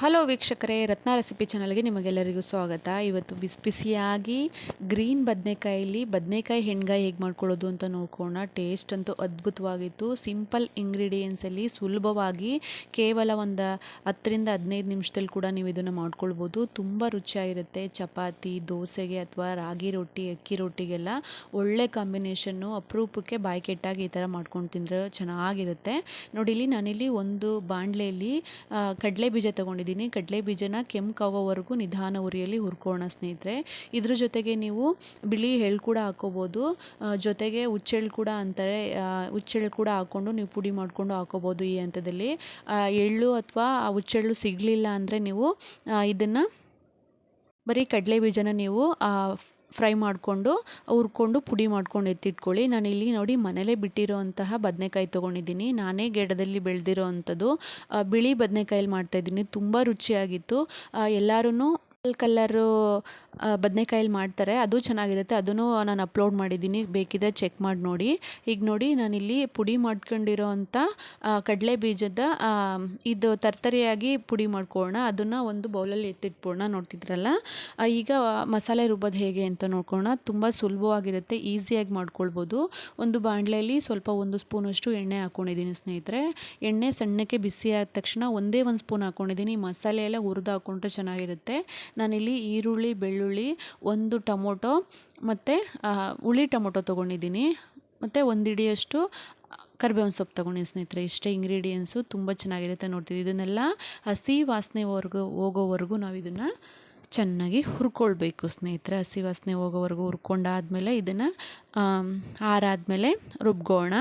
Hello ವೀಕ್ಷಕರೇ, ರತ್ನ recipe ಚಾನಲ್ಗೆ ನಿಮಗೆಲ್ಲರಿಗೂ ಸ್ವಾಗತ. ಇವತ್ತು ಬಿಸಿ ಬಿಸಿಯಾಗಿ ಗ್ರೀನ್ ಬದನೆಕಾಯಿಲಿ, ಬದನೆಕಾಯಿ ಹೆಣ್ಗಾಯಿ ಹೇಗೆ ಮಾಡ್ಕೊಳ್ಳೋದು ಅಂತ ನೋಡ್ಕೊಳ್ಳೋಣ. ಟೇಸ್ಟ್ ಅಂತೂ ಅದ್ಭುತವಾಗಿತ್ತು. ಸಿಂಪಲ್ ಇಂಗ್ರೀಡಿಯೆಂಟ್ಸಲ್ಲಿ ಸುಲಭವಾಗಿ ಕೇವಲ ಒಂದು ಹತ್ತರಿಂದ ಹದಿನೈದು ನಿಮಿಷದಲ್ಲಿ ಕೂಡ ನೀವು ಇದನ್ನು ಮಾಡ್ಕೊಳ್ಬೋದು. ತುಂಬ ರುಚಿಯಾಗಿರುತ್ತೆ. ಚಪಾತಿ, ದೋಸೆಗೆ ಅಥವಾ ರಾಗಿ ರೊಟ್ಟಿ, ಅಕ್ಕಿ ರೊಟ್ಟಿಗೆಲ್ಲ ಒಳ್ಳೆ ಕಾಂಬಿನೇಷನ್ನು ಅಪರೂಪಕ್ಕೆ ಬಾಯಿ ಕೆಟ್ಟಾಗಿ ಈ ಥರ ಮಾಡ್ಕೊಂಡು ತಿಂದರೆ ಚೆನ್ನಾಗಿರುತ್ತೆ. ನೋಡಿ ಇಲ್ಲಿ ನಾನಿಲ್ಲಿ ಒಂದು ಬಾಣಲೆಯಲ್ಲಿ ಕಡಲೆ ಬೀಜ ತೊಗೊಂಡಿದ್ದೀನಿ ಕಡಲೆ ಬೀಜನ ಕೆಂಪಾಗೋವರೆಗೂ ನಿಧಾನ ಉರಿಯಲ್ಲಿ ಹುರ್ಕೋಣ ಸ್ನೇಹಿತರೆ. ಇದ್ರ ಜೊತೆಗೆ ನೀವು ಬಿಳಿ ಎಳ್ಳು ಕೂಡ ಹಾಕೋಬೋದು. ಜೊತೆಗೆ ಹುಚ್ಚೆಳ್ಳು ಕೂಡ ಅಂತಾರೆ. ಹುಚ್ಚೆಳ್ಳು ಕೂಡ ಹಾಕ್ಕೊಂಡು ನೀವು ಪುಡಿ ಮಾಡಿಕೊಂಡು ಹಾಕೋಬೋದು ಈ ಹಂತದಲ್ಲಿ. ಎಳ್ಳು ಅಥವಾ ಹುಚ್ಚೆಳ್ಳು ಸಿಗಲಿಲ್ಲ ಅಂದರೆ ನೀವು ಇದನ್ನು ಬರೀ ಕಡಲೆ ಬೀಜನ ನೀವು ಫ್ರೈ ಮಾಡಿಕೊಂಡು, ಹುರ್ಕೊಂಡು ಪುಡಿ ಮಾಡ್ಕೊಂಡು ಎತ್ತಿಟ್ಕೊಳ್ಳಿ. ನಾನಿಲ್ಲಿ ನೋಡಿ ಮನೇಲೇ ಬಿಟ್ಟಿರೋಂತಹ ಬದನೆಕಾಯಿ ತೊಗೊಂಡಿದ್ದೀನಿ. ನಾನೇ ಗಿಡದಲ್ಲಿ ಬೆಳೆದಿರೋ ಅಂಥದ್ದು ಬಿಳಿ ಬದನೆಕಾಯಲ್ಲಿ ಮಾಡ್ತಾಯಿದ್ದೀನಿ ತುಂಬ ರುಚಿಯಾಗಿತ್ತು. ಎಲ್ಲರೂ ಕಲರು ಬದನೆಕಾಯಲ್ಲಿ ಮಾಡ್ತಾರೆ. ಅದು ಚೆನ್ನಾಗಿರುತ್ತೆ. ಅದನ್ನು ನಾನು ಅಪ್ಲೋಡ್ ಮಾಡಿದ್ದೀನಿ. ಬೇಕಿದ್ರೆ ಚೆಕ್ ಮಾಡಿ ನೋಡಿ. ಈಗ ನೋಡಿ ನಾನಿಲ್ಲಿ ಪುಡಿ ಮಾಡ್ಕೊಂಡಿರೋ ಅಂಥ ಕಡಲೆ ಬೀಜದ ಇದು ತರ್ತರಿಯಾಗಿ ಪುಡಿ ಮಾಡ್ಕೊಳ್ಳೋಣ ಅದನ್ನು ಒಂದು ಬೌಲಲ್ಲಿ ಎತ್ತಿಟ್ಬಿಡೋಣ ನೋಡ್ತಿದ್ರಲ್ಲ? ಈಗ ಮಸಾಲೆ ರುಬ್ಬೋದು ಹೇಗೆ ಅಂತ ನೋಡ್ಕೊಳ್ಳೋಣ ತುಂಬ ಸುಲಭವಾಗಿರುತ್ತೆ. ಈಸಿಯಾಗಿ ಮಾಡ್ಕೊಳ್ಬೋದು. ಒಂದು ಬಾಣಲೆಯಲ್ಲಿ ಸ್ವಲ್ಪ ಒಂದು ಸ್ಪೂನಷ್ಟು ಎಣ್ಣೆ ಹಾಕ್ಕೊಂಡಿದ್ದೀನಿ ಸ್ನೇಹಿತರೆ. ಎಣ್ಣೆ ಸಣ್ಣಕ್ಕೆ ಬಿಸಿ ಆದ ತಕ್ಷಣ ಒಂದೇ ಒಂದು ಸ್ಪೂನ್ ಹಾಕ್ಕೊಂಡಿದ್ದೀನಿ ಮಸಾಲೆ ಎಲ್ಲ ಹುರಿದು ಹಾಕ್ಕೊಂಡ್ರೆ ಚೆನ್ನಾಗಿರುತ್ತೆ. ನಾನಿಲ್ಲಿ ಈರುಳ್ಳಿ, ಬೆಳ್ಳುಳ್ಳಿ, ಒಂದು ಟೊಮೊಟೊ ಮತ್ತು ಹುಳಿ ಟೊಮೊಟೊ ತೊಗೊಂಡಿದ್ದೀನಿ. ಮತ್ತು ಒಂದು ಹಿಡಿಯಷ್ಟು ಕರಿಬೇವಿನ ಸೊಪ್ಪು ತೊಗೊಂಡಿದ್ದೀನಿ ಸ್ನೇಹಿತರೆ. ಇಷ್ಟೇ ಇಂಗ್ರೀಡಿಯೆಂಟ್ಸು ತುಂಬ ಚೆನ್ನಾಗಿರುತ್ತೆ ನೋಡ್ತೀವಿ ಇದನ್ನೆಲ್ಲ ಹಸಿ ವಾಸನೆವರೆಗೂ ಹೋಗೋವರೆಗೂ ನಾವು ಇದನ್ನು ಚೆನ್ನಾಗಿ ಹುರ್ಕೊಳ್ಬೇಕು ಸ್ನೇಹಿತರೆ. ಹಸಿ ವಾಸನೆ ಹೋಗೋವರೆಗೂ ಹುರ್ಕೊಂಡಾದ್ಮೇಲೆ ಇದನ್ನು ಆರಾದಮೇಲೆ ರುಬ್ಬೋಣ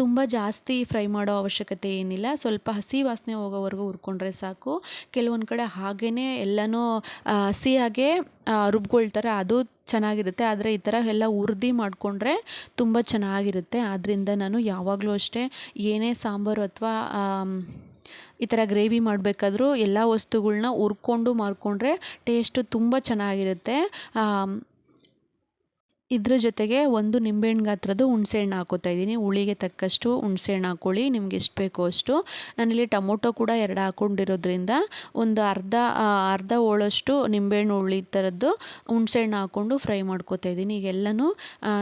ತುಂಬ ಜಾಸ್ತಿ ಫ್ರೈ ಮಾಡೋ ಅವಶ್ಯಕತೆ ಏನಿಲ್ಲ. ಸ್ವಲ್ಪ ಹಸಿ ವಾಸನೆ ಹೋಗೋವರೆಗೂ ಹುರ್ಕೊಂಡ್ರೆ ಸಾಕು. ಕೆಲವೊಂದು ಕಡೆ ಹಾಗೇ ಎಲ್ಲನೂ ಹಸಿಯಾಗೆ ರುಬ್ಕೊಳ್ತಾರೆ. ಅದು ಚೆನ್ನಾಗಿರುತ್ತೆ. ಆದರೆ ಈ ಥರ ಎಲ್ಲ ಉರ್ದಿ ಮಾಡಿಕೊಂಡ್ರೆ ತುಂಬ ಚೆನ್ನಾಗಿರುತ್ತೆ. ಆದ್ದರಿಂದ ನಾನು ಯಾವಾಗಲೂ ಅಷ್ಟೇ ಏನೇ ಸಾಂಬಾರು ಅಥವಾ ಈ ಥರ ಗ್ರೇವಿ ಮಾಡಬೇಕಾದ್ರೂ ಎಲ್ಲ ವಸ್ತುಗಳನ್ನ ಹುರ್ಕೊಂಡು ಮಾಡಿಕೊಂಡ್ರೆ ಟೇಸ್ಟು ತುಂಬ ಚೆನ್ನಾಗಿರುತ್ತೆ. ಇದ್ರ ಜೊತೆಗೆ ಒಂದು ನಿಂಬೆಹಣ್ಣು ಗಾತ್ರದ ಹುಣಸೆಹಣ್ಣು ಹಾಕೋತಾ ಇದ್ದೀನಿ. ಹುಳಿಗೆ ತಕ್ಕಷ್ಟು ಹುಣಸೆಹಣ್ಣು ಹಾಕ್ಕೊಳ್ಳಿ ನಿಮ್ಗೆ ಎಷ್ಟು ಬೇಕೋ ಅಷ್ಟು. ನಾನಿಲ್ಲಿ ಟೊಮೊಟೊ ಕೂಡ ಎರಡು ಹಾಕ್ಕೊಂಡಿರೋದ್ರಿಂದ ಒಂದು ಅರ್ಧ ಅರ್ಧ ಹೋಳಷ್ಟು ನಿಂಬೆಹಣ್ಣು ಹುಳಿ ಥರದ್ದು ಹುಣಸೆಹಣ್ಣು ಹಾಕ್ಕೊಂಡು ಫ್ರೈ ಮಾಡ್ಕೋತಾ ಇದ್ದೀನಿ. ಈಗ ಎಲ್ಲನೂ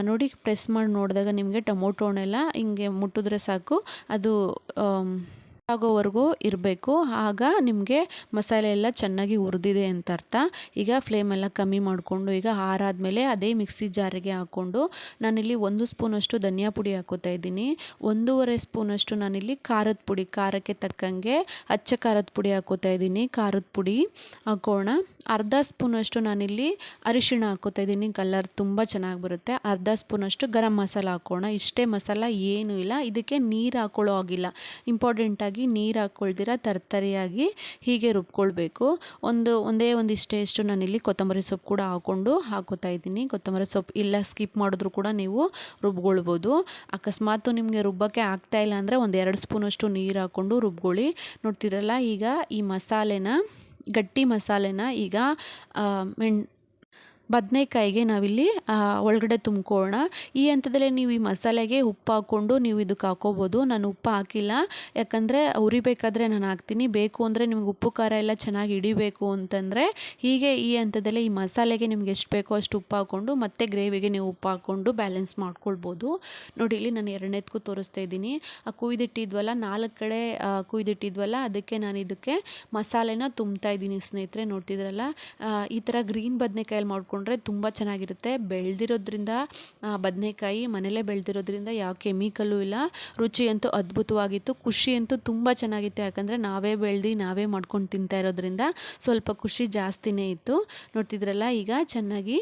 ನೋಡಿ ಪ್ರೆಸ್ ಮಾಡಿ ನೋಡಿದಾಗ ನಿಮಗೆ ಟೊಮೊಟೊನೆಲ್ಲ ಹಿಂಗೆ ಮುಟ್ಟಿದ್ರೆ ಸಾಕು. ಅದು ಆಗೋವರೆಗೂ ಇರಬೇಕು. ಆಗ ನಿಮಗೆ ಮಸಾಲೆ ಎಲ್ಲ ಚೆನ್ನಾಗಿ ಹುರಿದಿದೆ ಅಂತ ಅರ್ಥ. ಈಗ ಫ್ಲೇಮೆಲ್ಲ ಕಮ್ಮಿ ಮಾಡಿಕೊಂಡು, ಈಗ ಹಾರಾದಮೇಲೆ ಅದೇ ಮಿಕ್ಸಿ ಜಾರಿಗೆ ಹಾಕ್ಕೊಂಡು ನಾನಿಲ್ಲಿ ಒಂದು ಸ್ಪೂನಷ್ಟು ಧನಿಯಾ ಪುಡಿ ಹಾಕೋತಾ ಇದ್ದೀನಿ. ಒಂದೂವರೆ ಸ್ಪೂನಷ್ಟು ನಾನಿಲ್ಲಿ ಖಾರದ ಪುಡಿ, ಖಾರಕ್ಕೆ ತಕ್ಕಂಗೆ ಅಚ್ಚ ಖಾರದ ಪುಡಿ ಹಾಕೋತಾ ಇದ್ದೀನಿ. ಖಾರದ ಪುಡಿ ಹಾಕೋಣ. ಅರ್ಧ ಸ್ಪೂನಷ್ಟು ನಾನಿಲ್ಲಿ ಅರಿಶಿಣ ಹಾಕೋತಾ ಇದ್ದೀನಿ. ಕಲರ್ ತುಂಬ ಚೆನ್ನಾಗಿ ಬರುತ್ತೆ. ಅರ್ಧ ಸ್ಪೂನಷ್ಟು ಗರಂ ಮಸಾಲ ಹಾಕೋಣ. ಇಷ್ಟೇ ಮಸಾಲ ಏನೂ ಇಲ್ಲ. ಇದಕ್ಕೆ ನೀರು ಹಾಕೊಳ್ಳೋ ಆಗಿಲ್ಲ ಇಂಪಾರ್ಟೆಂಟಾಗಿ ನೀರು ಹಾಕ್ಕೊಳ್ದಿರ ತರ್ತರಿಯಾಗಿ ಹೀಗೆ ರುಬ್ಕೊಳ್ಬೇಕು. ಒಂದು, ಒಂದೇ ಒಂದು ಇಷ್ಟೇ ಇಷ್ಟು ನಾನಿಲ್ಲಿ ಕೊತ್ತಂಬರಿ ಸೊಪ್ಪು ಕೂಡ ಹಾಕ್ಕೊಂಡು ಹಾಕೋತಾ ಇದ್ದೀನಿ. ಕೊತ್ತಂಬರಿ ಸೊಪ್ಪು ಇಲ್ಲ ಸ್ಕಿಪ್ ಮಾಡಿದ್ರು ಕೂಡ ನೀವು ರುಬ್ಕೊಳ್ಬೋದು. ಅಕಸ್ಮಾತು ನಿಮಗೆ ರುಬ್ಬಕ್ಕೆ ಆಗ್ತಾ ಇಲ್ಲ ಅಂದರೆ ಒಂದು ಎರಡು ಸ್ಪೂನಷ್ಟು ನೀರು ಹಾಕ್ಕೊಂಡು ರುಬ್ಕೊಳ್ಳಿ. ನೋಡ್ತಿರಲ್ಲ, ಈಗ ಈ ಮಸಾಲೆನ, ಗಟ್ಟಿ ಮಸಾಲೆನ ಈಗ ಮೆಣ್ ಬದನೆಕಾಯಿಗೆ ನಾವಿಲ್ಲಿ ಒಳಗಡೆ ತುಂಬ್ಕೊಳ್ಳೋಣ. ಈ ಹಂತದಲ್ಲೇ ನೀವು ಈ ಮಸಾಲೆಗೆ ಉಪ್ಪು ಹಾಕ್ಕೊಂಡು ನೀವು ಇದಕ್ಕೆ ಹಾಕೋಬೋದು ನಾನು ಉಪ್ಪು ಹಾಕಿಲ್ಲ. ಯಾಕಂದರೆ ಉರಿಬೇಕಾದ್ರೆ ನಾನು ಹಾಕ್ತೀನಿ. ಬೇಕು ಅಂದರೆ ನಿಮ್ಗೆ ಉಪ್ಪು ಖಾರ ಎಲ್ಲ ಚೆನ್ನಾಗಿ ಹಿಡಿಬೇಕು ಅಂತಂದರೆ ಹೀಗೆ ಈ ಹಂತದಲ್ಲೇ ಈ ಮಸಾಲೆಗೆ ನಿಮ್ಗೆ ಎಷ್ಟು ಬೇಕೋ ಅಷ್ಟು ಉಪ್ಪು ಹಾಕ್ಕೊಂಡು ಮತ್ತೆ ಗ್ರೇವಿಗೆ ನೀವು ಉಪ್ಪು ಹಾಕ್ಕೊಂಡು ಬ್ಯಾಲೆನ್ಸ್ ಮಾಡ್ಕೊಳ್ಬೋದು. ನೋಡಿ, ಇಲ್ಲಿ ನಾನು ಎರಡನೇದಕ್ಕೂ ತೋರಿಸ್ತಾ ಇದ್ದೀನಿ. ಆ ಕುಯ್ದಿಟ್ಟಿದ್ವಲ್ಲ, ನಾಲ್ಕು ಕಡೆ ಕುಯ್ದಿಟ್ಟಿದ್ವಲ್ಲ, ಅದಕ್ಕೆ ನಾನು ಇದಕ್ಕೆ ಮಸಾಲೆನ ತುಂಬ್ತಾ ಇದ್ದೀನಿ ಸ್ನೇಹಿತರೆ. ನೋಡ್ತಿದ್ರಲ್ಲ ಈ ಥರ ಗ್ರೀನ್ ಬದನೆಕಾಯಲ್ಲಿ ಮಾಡ್ಕೊಂಡ್ರೆ ತುಂಬ ಚೆನ್ನಾಗಿರುತ್ತೆ. ಬೆಳೆದಿರೋದ್ರಿಂದ ಬದನೆಕಾಯಿ ಮನೆಯಲ್ಲೇ ಬೆಳೆದಿರೋದ್ರಿಂದ ಯಾವ ಕೆಮಿಕಲ್ಲು ಇಲ್ಲ. ರುಚಿ ಅಂತೂ ಅದ್ಭುತವಾಗಿತ್ತು. ಖುಷಿ ಅಂತೂ ತುಂಬ ಚೆನ್ನಾಗಿತ್ತು. ಯಾಕಂದರೆ ನಾವೇ ಬೆಳೆದು ನಾವೇ ಮಾಡ್ಕೊಂಡು ತಿಂತಾ ಇರೋದ್ರಿಂದ ಸ್ವಲ್ಪ ಖುಷಿ ಜಾಸ್ತಿನೇ ಇತ್ತು. ನೋಡ್ತಿದ್ರಲ್ಲ, ಈಗ ಚೆನ್ನಾಗಿ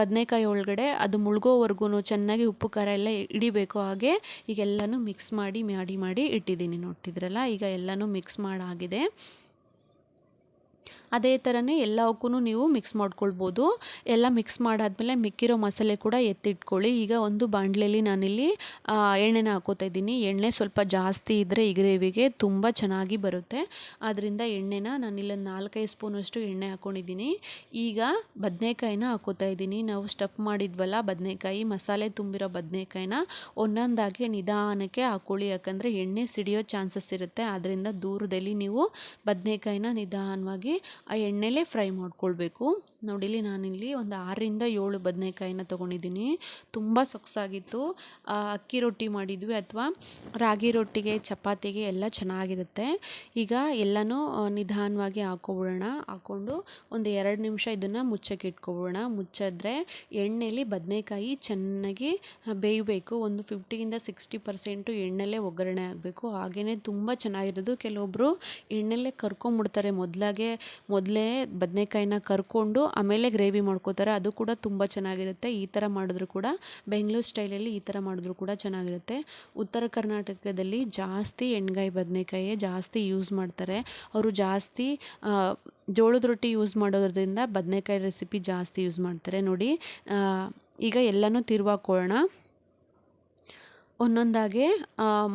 ಬದನೆಕಾಯಿ ಒಳಗಡೆ ಅದು ಮುಳುಗೋವರೆಗೂ ಚೆನ್ನಾಗಿ ಉಪ್ಪು, ಖಾರ ಎಲ್ಲ ಹಿಡಿಬೇಕು. ಹಾಗೆ ಈಗ ಎಲ್ಲನೂ ಮಿಕ್ಸ್ ಮಾಡಿ ಮಾಡಿ ಮಾಡಿ ಇಟ್ಟಿದ್ದೀನಿ. ನೋಡ್ತಿದ್ರಲ್ಲ, ಈಗ ಎಲ್ಲನೂ ಮಿಕ್ಸ್ ಮಾಡಾಗಿದೆ. ಅದೇ ಥರನೇ ಎಲ್ಲವಕ್ಕೂ ನೀವು ಮಿಕ್ಸ್ ಮಾಡ್ಕೊಳ್ಬೋದು. ಎಲ್ಲ ಮಿಕ್ಸ್ ಮಾಡಾದಮೇಲೆ ಮಿಕ್ಕಿರೋ ಮಸಾಲೆ ಕೂಡ ಎತ್ತಿಟ್ಕೊಳ್ಳಿ. ಈಗ ಒಂದು ಬಾಣಲೆಯಲ್ಲಿ ನಾನಿಲ್ಲಿ ಎಣ್ಣೆನ ಹಾಕೋತಾ ಇದ್ದೀನಿ. ಎಣ್ಣೆ ಸ್ವಲ್ಪ ಜಾಸ್ತಿ ಇದ್ದರೆ ಈ ಗ್ರೇವಿಗೆ ತುಂಬ ಚೆನ್ನಾಗಿ ಬರುತ್ತೆ. ಆದ್ದರಿಂದ ಎಣ್ಣೆನ ನಾನಿಲ್ಲೊಂದು ನಾಲ್ಕೈದು ಸ್ಪೂನಷ್ಟು ಎಣ್ಣೆ ಹಾಕ್ಕೊಂಡಿದ್ದೀನಿ ಈಗ ಬದನೆಕಾಯಿನ ಹಾಕೋತಾ ಇದ್ದೀನಿ. ನಾವು ಸ್ಟಫ್ ಮಾಡಿದ್ವಲ್ಲ, ಬದನೆಕಾಯಿ, ಮಸಾಲೆ ತುಂಬಿರೋ ಬದನೆಕಾಯಿನ ಒಂದೊಂದಾಗಿ ನಿಧಾನಕ್ಕೆ ಹಾಕ್ಕೊಳ್ಳಿ ಯಾಕಂದರೆ ಎಣ್ಣೆ ಸಿಡಿಯೋ ಚಾನ್ಸಸ್ ಇರುತ್ತೆ. ಆದ್ದರಿಂದ ದೂರದಲ್ಲಿ ನೀವು ಬದನೆಕಾಯಿನ ನಿಧಾನವಾಗಿ ಆ ಎಣ್ಣೆಲೇ ಫ್ರೈ ಮಾಡ್ಕೊಳ್ಬೇಕು. ನೋಡಿಲಿ ನಾನಿಲ್ಲಿ ಒಂದು ಆರರಿಂದ ಏಳು ಬದನೇಕಾಯಿನ ತೊಗೊಂಡಿದ್ದೀನಿ. ತುಂಬ ಸೊಗಸಾಗಿತ್ತು ಅಕ್ಕಿ ರೊಟ್ಟಿ ಮಾಡಿದ್ವಿ ಅಥವಾ ರಾಗಿ ರೊಟ್ಟಿಗೆ, ಚಪಾತಿಗೆ ಎಲ್ಲ ಚೆನ್ನಾಗಿರುತ್ತೆ. ಈಗ ಎಲ್ಲನೂ ನಿಧಾನವಾಗಿ ಹಾಕ್ಕೊಬಿಡೋಣ ಹಾಕ್ಕೊಂಡು ಒಂದು ಎರಡು ನಿಮಿಷ ಇದನ್ನು ಮುಚ್ಚಕ್ಕೆ ಇಟ್ಕೊಬಿಡೋಣ. ಮುಚ್ಚಿದ್ರೆ ಎಣ್ಣೆಲಿ ಬದನೆಕಾಯಿ ಚೆನ್ನಾಗಿ ಬೇಯಬೇಕು. ಒಂದು ಫಿಫ್ಟಿಯಿಂದ ಸಿಕ್ಸ್ಟಿ ಪರ್ಸೆಂಟು ಎಣ್ಣೆಲೇ ಒಗ್ಗರಣೆ ಆಗಬೇಕು. ಹಾಗೆಯೇ ತುಂಬ ಚೆನ್ನಾಗಿರೋದು. ಕೆಲವೊಬ್ಬರು ಎಣ್ಣೆಲೇ ಕರ್ಕೊಂಬಿಡ್ತಾರೆ ಮೊದಲಾಗೆ ಮೊದಲೇ ಬದನೆಕಾಯಿನ ಕರ್ಕೊಂಡು ಆಮೇಲೆ ಗ್ರೇವಿ ಮಾಡ್ಕೋತಾರೆ. ಅದು ಕೂಡ ತುಂಬ ಚೆನ್ನಾಗಿರುತ್ತೆ. ಈ ಥರ ಮಾಡಿದ್ರು ಕೂಡ ಬೆಂಗಳೂರು ಸ್ಟೈಲಲ್ಲಿ ಈ ಥರ ಮಾಡಿದ್ರು ಕೂಡ ಚೆನ್ನಾಗಿರುತ್ತೆ. ಉತ್ತರ ಕರ್ನಾಟಕದಲ್ಲಿ ಜಾಸ್ತಿ ಎಣ್ಗಾಯಿ ಬದನೆಕಾಯಿ ಜಾಸ್ತಿ ಯೂಸ್ ಮಾಡ್ತಾರೆ. ಅವರು ಜಾಸ್ತಿ ಜೋಳದ ರೊಟ್ಟಿ ಯೂಸ್ ಮಾಡೋದ್ರಿಂದ ಬದನೆಕಾಯಿ ರೆಸಿಪಿ ಜಾಸ್ತಿ ಯೂಸ್ ಮಾಡ್ತಾರೆ. ನೋಡಿ ಈಗ ಎಲ್ಲನೂ ತಿರುವಾಕೊಳ್ಳೋಣ. ಒಂದೊಂದಾಗೆ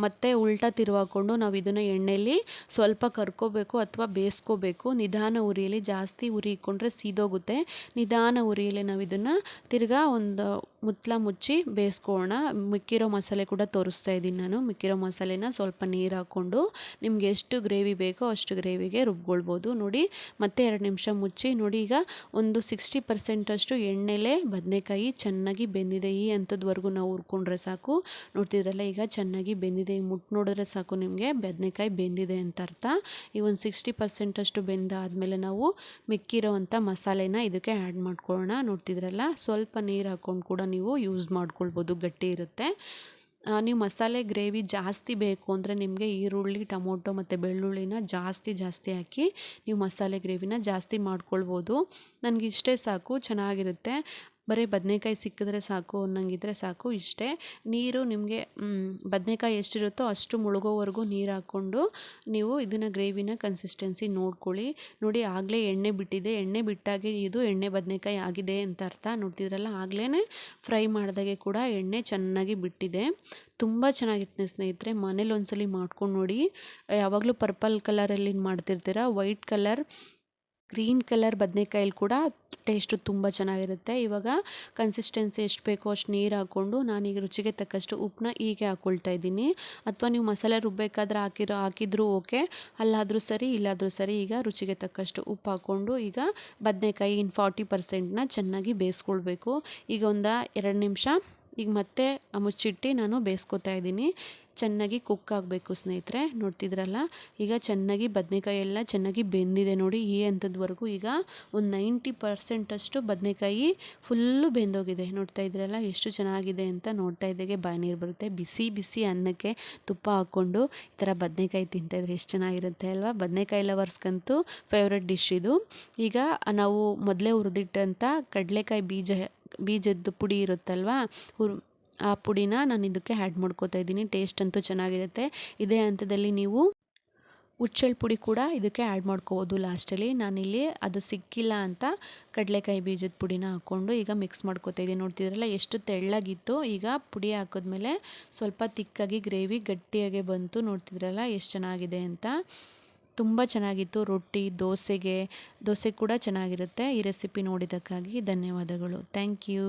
ಮತ್ತೆ ಉಲ್ಟಾ ತಿರುವಾಕೊಂಡು ನಾವು ಇದನ್ನು ಎಣ್ಣೆಲಿ ಸ್ವಲ್ಪ ಕರ್ಕೋಬೇಕು ಅಥವಾ ಬೇಯಿಸ್ಕೋಬೇಕು ನಿಧಾನ ಉರಿಯಲ್ಲಿ ಜಾಸ್ತಿ ಉರಿ ಇಕ್ಕೊಂಡ್ರೆ ಸೀದೋಗುತ್ತೆ. ನಿಧಾನ ಉರಿಯಲ್ಲಿ ನಾವು ಇದನ್ನು ತಿರ್ಗಾ ಒಂದು ಮುತ್ತಲ ಮುಚ್ಚಿ ಬೇಯಿಸ್ಕೊಳ್ಳೋಣ ಮಿಕ್ಕಿರೋ ಮಸಾಲೆ ಕೂಡ ತೋರಿಸ್ತಾ ಇದ್ದೀನಿ ನಾನು. ಮಿಕ್ಕಿರೋ ಮಸಾಲೆನ ಸ್ವಲ್ಪ ನೀರು ಹಾಕ್ಕೊಂಡು ನಿಮ್ಗೆ ಎಷ್ಟು ಗ್ರೇವಿ ಬೇಕೋ ಅಷ್ಟು ಗ್ರೇವಿಗೆ ರುಬ್ಕೊಳ್ಬೋದು. ನೋಡಿ, ಮತ್ತೆ ಎರಡು ನಿಮಿಷ ಮುಚ್ಚಿ, ನೋಡಿ ಈಗ ಒಂದು ಸಿಕ್ಸ್ಟಿ ಪರ್ಸೆಂಟಷ್ಟು ಎಣ್ಣೆಲೇ ಬದನೆಕಾಯಿ ಚೆನ್ನಾಗಿ ಬೆಂದಿದೆ. ಈ ಅಂಥದ್ವರೆಗೂ ನಾವು ಹುರ್ಕೊಂಡ್ರೆ ಸಾಕು. ನೋಡ್ತಿದ್ರಲ್ಲ ಈಗ ಚೆನ್ನಾಗಿ ಬೆಂದಿದೆ. ಮುಟ್ಟು ನೋಡಿದ್ರೆ ಸಾಕು ನಿಮಗೆ. ಬದನೆಕಾಯಿ ಬೆಂದಿದೆ ಅಂತ ಅರ್ಥ. ಈ ಒಂದು ಸಿಕ್ಸ್ಟಿ ಪರ್ಸೆಂಟಷ್ಟು ಬೆಂದಾದಮೇಲೆ ನಾವು ಮಿಕ್ಕಿರೋವಂಥ ಮಸಾಲೆನ ಇದಕ್ಕೆ ಆ್ಯಡ್ ಮಾಡ್ಕೊಳ್ಳೋಣ. ನೋಡ್ತಿದ್ರಲ್ಲ? ಸ್ವಲ್ಪ ನೀರು ಹಾಕ್ಕೊಂಡು ಕೂಡ ನೀವು ಯೂಸ್ ಮಾಡ್ಕೊಳ್ಬೋದು. ಗಟ್ಟಿ ಇರುತ್ತೆ. ನೀವು ಮಸಾಲೆ, ಗ್ರೇವಿ ಜಾಸ್ತಿ ಬೇಕು ಅಂದರೆ ನಿಮಗೆ ಈರುಳ್ಳಿ, ಟೊಮೊಟೊ ಮತ್ತು ಬೆಳ್ಳುಳ್ಳಿನ ಜಾಸ್ತಿ ಜಾಸ್ತಿ ಹಾಕಿ ನೀವು ಮಸಾಲೆ, ಗ್ರೇವಿನ ಜಾಸ್ತಿ ಮಾಡ್ಕೊಳ್ಬೋದು. ನನಗೆ ಇಷ್ಟೇ ಸಾಕು. ಚೆನ್ನಾಗಿರುತ್ತೆ. ಬರೀ ಬದನೇಕಾಯಿ ಸಿಕ್ಕಿದ್ರೆ ಸಾಕು ಅನ್ನಂಗಿದ್ರೆ ಸಾಕು. ಇಷ್ಟೇ ನೀರು ನಿಮಗೆ ಬದನೇಕಾಯಿ ಎಷ್ಟಿರುತ್ತೋ ಅಷ್ಟು ಮುಳುಗೋವರೆಗೂ ನೀರು ಹಾಕ್ಕೊಂಡು ನೀವು ಇದನ್ನು ಗ್ರೇವಿನ ಕನ್ಸಿಸ್ಟೆನ್ಸಿ ನೋಡ್ಕೊಳ್ಳಿ. ನೋಡಿ ಆಗಲೇ ಎಣ್ಣೆ ಬಿಟ್ಟಿದೆ. ಎಣ್ಣೆ ಬಿಟ್ಟಾಗೆ ಇದು ಎಣ್ಣೆ ಬದನೇಕಾಯಿ ಆಗಿದೆ ಅಂತ ಅರ್ಥ. ನೋಡ್ತಿದ್ರಲ್ಲ ಆಗಲೇ ಫ್ರೈ ಮಾಡಿದಾಗೆ ಕೂಡ ಎಣ್ಣೆ ಚೆನ್ನಾಗಿ ಬಿಟ್ಟಿದೆ. ತುಂಬ ಚೆನ್ನಾಗಿತ್ತು ಸ್ನೇಹಿತರೆ, ಮನೇಲಿ ಒಂದ್ಸಲಿ ಮಾಡ್ಕೊಂಡು ನೋಡಿ. ಯಾವಾಗಲೂ ಪರ್ಪಲ್ ಕಲರಲ್ಲಿ ಮಾಡ್ತಿರ್ತೀರ? ವೈಟ್ ಕಲರ್ ಗ್ರೀನ್ ಕಲರ್ ಬದನೆಕಾಯಲ್ಲಿ ಕೂಡ ಟೇಸ್ಟು ತುಂಬ ಚೆನ್ನಾಗಿರುತ್ತೆ. ಇವಾಗ ಕನ್ಸಿಸ್ಟೆನ್ಸಿ ಎಷ್ಟು ಬೇಕೋ ಅಷ್ಟು ನೀರು ಹಾಕ್ಕೊಂಡು ನಾನೀಗ ರುಚಿಗೆ ತಕ್ಕಷ್ಟು ಉಪ್ಪನ್ನ ಹೀಗೆ ಹಾಕ್ಕೊಳ್ತಾ ಇದ್ದೀನಿ. ಅಥವಾ ನೀವು ಮಸಾಲೆ ರುಬ್ಬೇಕಾದ್ರೆ ಹಾಕಿರೋ, ಹಾಕಿದ್ರೂ ಓಕೆ. ಅಲ್ಲಾದರೂ ಸರಿ, ಇಲ್ಲಾದರೂ ಸರಿ ಈಗ ರುಚಿಗೆ ತಕ್ಕಷ್ಟು ಉಪ್ಪು ಹಾಕ್ಕೊಂಡು ಈಗ ಬದನೆಕಾಯಿ ಇನ್ನು ಫಾರ್ಟಿ ಪರ್ಸೆಂಟ್ನ ಚೆನ್ನಾಗಿ ಬೇಯಿಸ್ಕೊಳ್ಬೇಕು. ಈಗ ಒಂದು ಎರಡು ನಿಮಿಷ ಈಗ ಮತ್ತೆ ಮುಚ್ಚಿಟ್ಟು ನಾನು ಬೇಯಿಸ್ಕೊತಾ ಇದ್ದೀನಿ. ಚೆನ್ನಾಗಿ ಕುಕ್ ಆಗಬೇಕು ಸ್ನೇಹಿತರೆ, ನೋಡ್ತಿದ್ರಲ್ಲ? ಈಗ ಚೆನ್ನಾಗಿ ಬದನೆಕಾಯಿ ಎಲ್ಲ ಚೆನ್ನಾಗಿ ಬೆಂದಿದೆ ನೋಡಿ, ಈ ಹಂತದವರೆಗೂ ಈಗ ಒಂದು ನೈಂಟಿ ಪರ್ಸೆಂಟಷ್ಟು ಬದನೆಕಾಯಿ ಫುಲ್ಲು ಬೆಂದೋಗಿದೆ. ನೋಡ್ತಾ ಇದ್ರಲ್ಲ, ಎಷ್ಟು ಚೆನ್ನಾಗಿದೆ ಅಂತ ನೋಡ್ತಾ ಇದ್ದಾಗೆ ಬಾಯಿ ನೀರು ಬರುತ್ತೆ. ಬಿಸಿ ಬಿಸಿ ಅನ್ನಕ್ಕೆ ತುಪ್ಪ ಹಾಕ್ಕೊಂಡು ಈ ಥರ ಬದನೆಕಾಯಿ ತಿಂತಾಯಿದ್ರೆ ಎಷ್ಟು ಚೆನ್ನಾಗಿರುತ್ತೆ ಅಲ್ವಾ? ಬದನೆಕಾಯಿ ಲವರ್ಸ್ಗಂತೂ ಫೇವ್ರೆಟ್ ಡಿಶ್ ಇದು. ಈಗ ನಾವು ಮೊದಲೇ ಹುರಿದಿಟ್ಟಂಥ ಕಡಲೆಕಾಯಿ ಬೀಜ ಬೀಜದ್ದು ಪುಡಿ ಇರುತ್ತಲ್ವ? ಹುರ್, ಆ ಪುಡಿನ ನಾನು ಇದಕ್ಕೆ ಆ್ಯಡ್ ಮಾಡ್ಕೋತಾ ಇದ್ದೀನಿ. ಟೇಸ್ಟ್ ಅಂತೂ ಚೆನ್ನಾಗಿರುತ್ತೆ. ಇದೇ ಹಂತದಲ್ಲಿ ನೀವು ಹುಚ್ಚೆಳ್ ಪುಡಿ ಕೂಡ ಇದಕ್ಕೆ ಆ್ಯಡ್ ಮಾಡ್ಕೋಬೋದು ಲಾಸ್ಟಲ್ಲಿ ನಾನಿಲ್ಲಿ ಅದು ಸಿಕ್ಕಿಲ್ಲ ಅಂತ ಕಡಲೆಕಾಯಿ ಬೀಜದ ಪುಡಿನ ಹಾಕ್ಕೊಂಡು ಈಗ ಮಿಕ್ಸ್ ಮಾಡ್ಕೋತಾ ಇದ್ದೀನಿ. ನೋಡ್ತಿದ್ರಲ್ಲ, ಎಷ್ಟು ತೆಳ್ಳಗಿತ್ತು ಈಗ ಪುಡಿ ಹಾಕಿದ್ಮೇಲೆ ಸ್ವಲ್ಪ ತಿಕ್ಕಾಗಿ ಗ್ರೇವಿ ಗಟ್ಟಿಯಾಗೆ ಬಂತು. ನೋಡ್ತಿದ್ರಲ್ಲ, ಎಷ್ಟು ಚೆನ್ನಾಗಿದೆ ಅಂತ. ತುಂಬ ಚೆನ್ನಾಗಿತ್ತು. ರೊಟ್ಟಿ ದೋಸೆಗೆ ದೋಸೆ ಕೂಡ ಚೆನ್ನಾಗಿರುತ್ತೆ ಈ ರೆಸಿಪಿ ನೋಡಿದ್ದಕ್ಕಾಗಿ. ಧನ್ಯವಾದಗಳು. Thank you